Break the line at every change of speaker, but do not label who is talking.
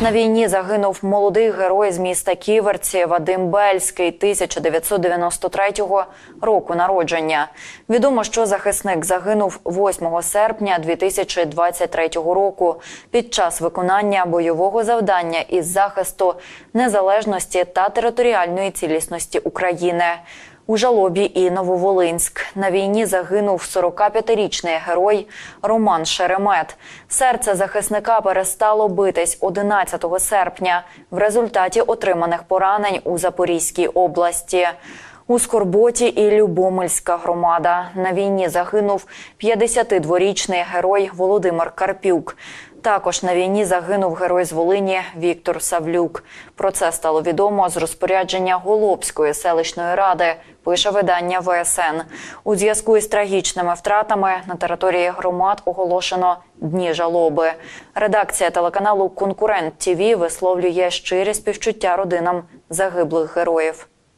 На війні загинув молодий герой з міста Ківерці Вадим Бельський 1993 року народження. Відомо, що захисник загинув 8 серпня 2023 року під час виконання бойового завдання із захисту незалежності та територіальної цілісності України. У жалобі і Нововолинськ на війні загинув 45-річний герой Роман Шеремет. Серце захисника перестало битись 11 серпня в результаті отриманих поранень у Запорізькій області. У Скорботі і Любомельська громада на війні загинув 52-річний герой Володимир Карпюк. Також на війні загинув герой з Волині Віктор Савлюк. Про це стало відомо з розпорядження Голобської селищної ради. Пише видання ВСН. У зв'язку із трагічними втратами на території громад оголошено дні жалоби. Редакція телеканалу Конкурент ТІВІ висловлює щирі співчуття родинам загиблих героїв.